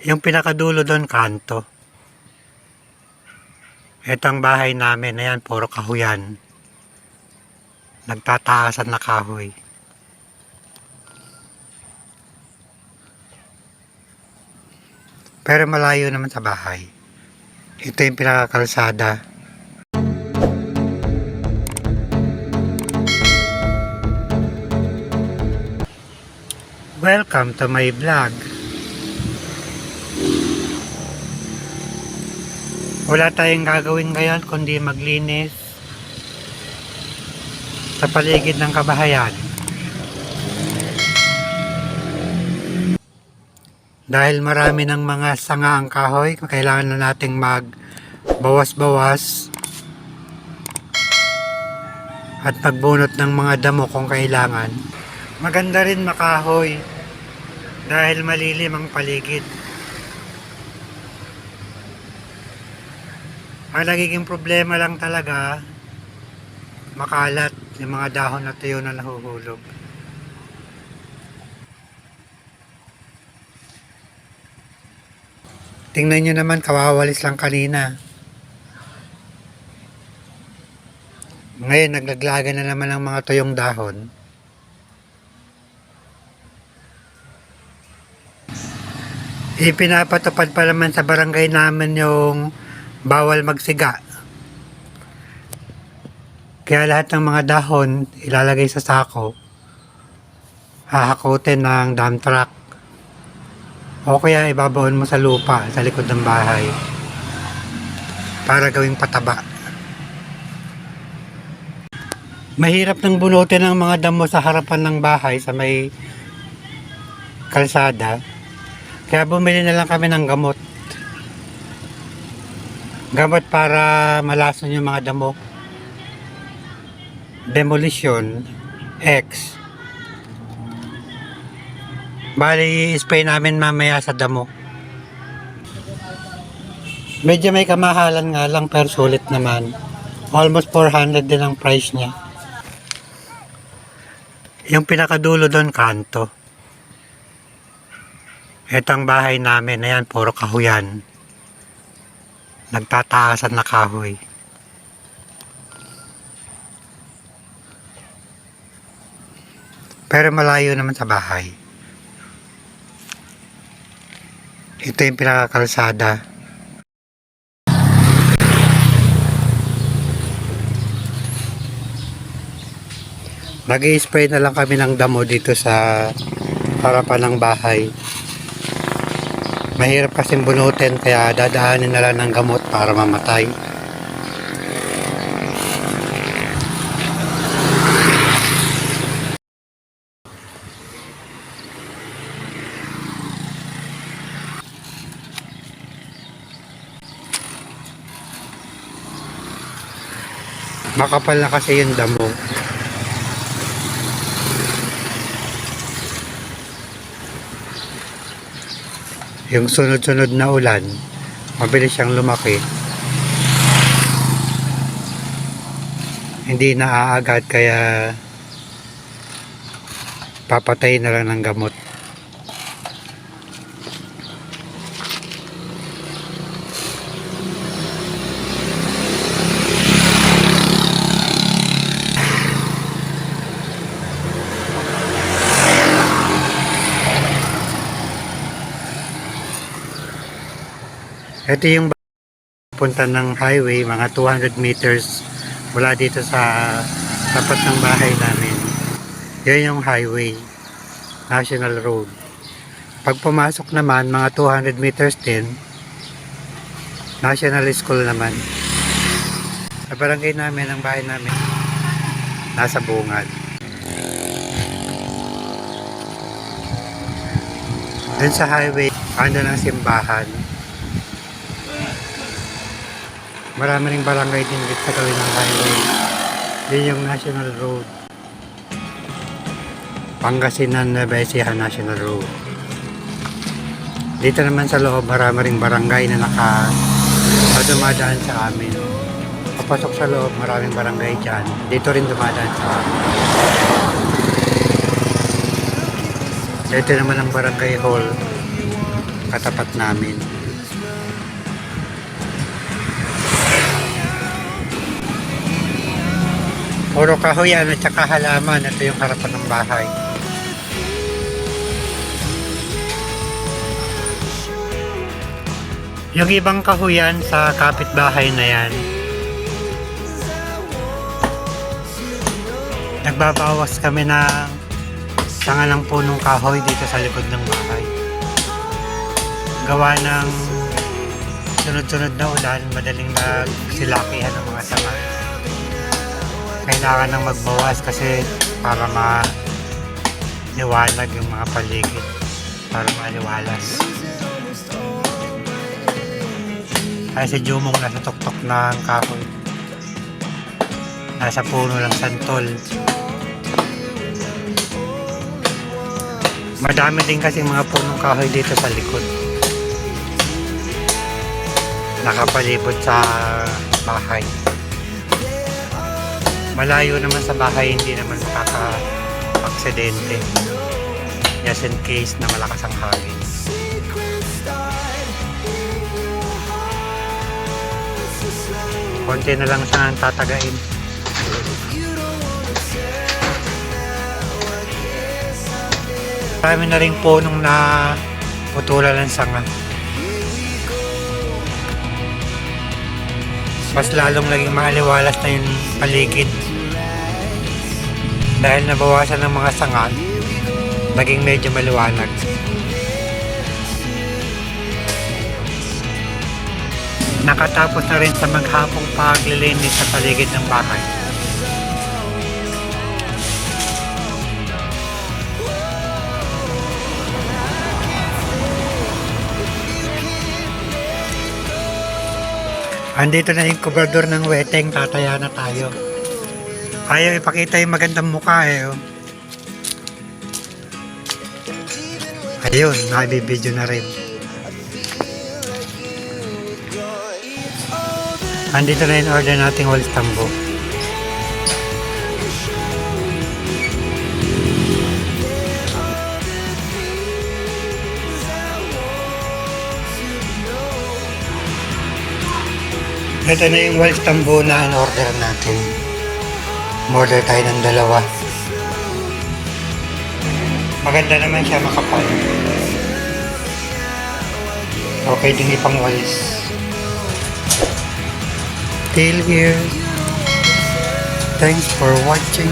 Yung pinakadulo doon, kanto. Ito ang bahay namin. Ayan, puro kahuyan. Nagtataasan na kahoy. Pero malayo naman sa bahay. Ito yung pinakakalsada. Welcome to my vlog. Wala tayong gagawin ngayon kundi maglinis sa paligid ng kabahayan. Dahil marami ng mga sanga ang kahoy, kailangan na nating mag bawas-bawas at magbunot ng mga damo kung kailangan. Maganda rin makahoy dahil malilim ang paligid. Ang nagiging problema lang talaga, makalat yung mga dahon na tuyo na nahuhulog. Tingnan nyo naman, kawawalis lang kanina. Ngayon, naglaglagan na naman ng mga tuyong dahon. Ipinapatupad pa naman sa barangay namin yung bawal magsiga. Kaya lahat ng mga dahon ilalagay sa sako. Hahakutin ng dump truck. O kaya ibabaon mo sa lupa sa likod ng bahay. Para gawing pataba. Mahirap nang bunutin ang mga damo sa harapan ng bahay sa may kalsada. Kaya bumili na lang kami ng gamot. Gamot para malason yung mga damo. Demolition X. Bali, i-spray namin mamaya sa damo. Medyo may kamahalan nga lang pero sulit naman. Almost 400 din ang price niya. Yung pinakadulo doon, kanto. Ito ang bahay namin. Ayan, puro kahuyan. Nagtataasan na kahoy. Pero malayo naman sa bahay. Ito yung pinakakalsada. nag spray na lang kami ng damo dito sa harapan ng bahay. Mahirap kasing bunutin kaya dadaanin na lang ng gamot para mamatay. Makapal na kasi yung damo. Yung sunod-sunod na ulan, mabilis siyang lumaki. Hindi naaagad kaya papatay na lang ng gamot. Ito yung punta ng highway, mga 200 meters mula dito sa tapat ng bahay namin. Yan yung highway, National Road. Pag pumasok naman, mga 200 meters din, National School naman. Sa barangay namin, ang bahay namin, nasa bungad. Dun sa highway, ando ng simbahan. Marami ring barangay din dito sa gawin ng highway. Yun yung National Road. Pangasinan Nueva Ecija National Road. Dito naman sa loob, marami ring barangay na naka na dumadaan sa amin. Papasok sa loob, maraming barangay dyan. Dito rin dumadaan sa amin. Ito naman ang barangay hall. katapat namin. Puro kahoyan at saka halaman. Ito yung harapan ng bahay. Yung ibang kahuyan sa kapitbahay na yan, nagbabawas kami ng sanga ng punong kahoy dito sa likod ng bahay. Gawa ng sunod-sunod na ulan, madaling nagsilakihan ng mga sanga. Kailangan nang magbawas kasi para ma liwanag yung mga paligid para maliwalas. Ay si Jumong nasa tuktok ng kahoy. Nasa puno ng santol. Madami din kasi mga punong kahoy dito sa likod. Nakapalibot sa bahay. Malayo naman sa bahay, hindi naman makaka-aksidente. Just in case na malakas ang hangin. Konti na lang siya ang tatagain. Marami na rin punong na putulan ng sanga. Mas lalong naging maliwalas na yung paligid. Dahil nabawasan ng mga sanga, naging medyo maliwanag. Nakatapos na rin sa maghapong paglilinis sa paligid ng bahay. Andito na yung kubrador ng weteng, tataya na tayo. Ayaw ipakita yung magandang mukha eh. Oh. Ayun, nabibidyo na rin. Andito na yung order nating wall tambo. Ito na yung wall tambo na in-order natin. Order tayo ng dalawa. Maganda naman siya makapal. Okay din ipang walis. Till here. Thanks for watching.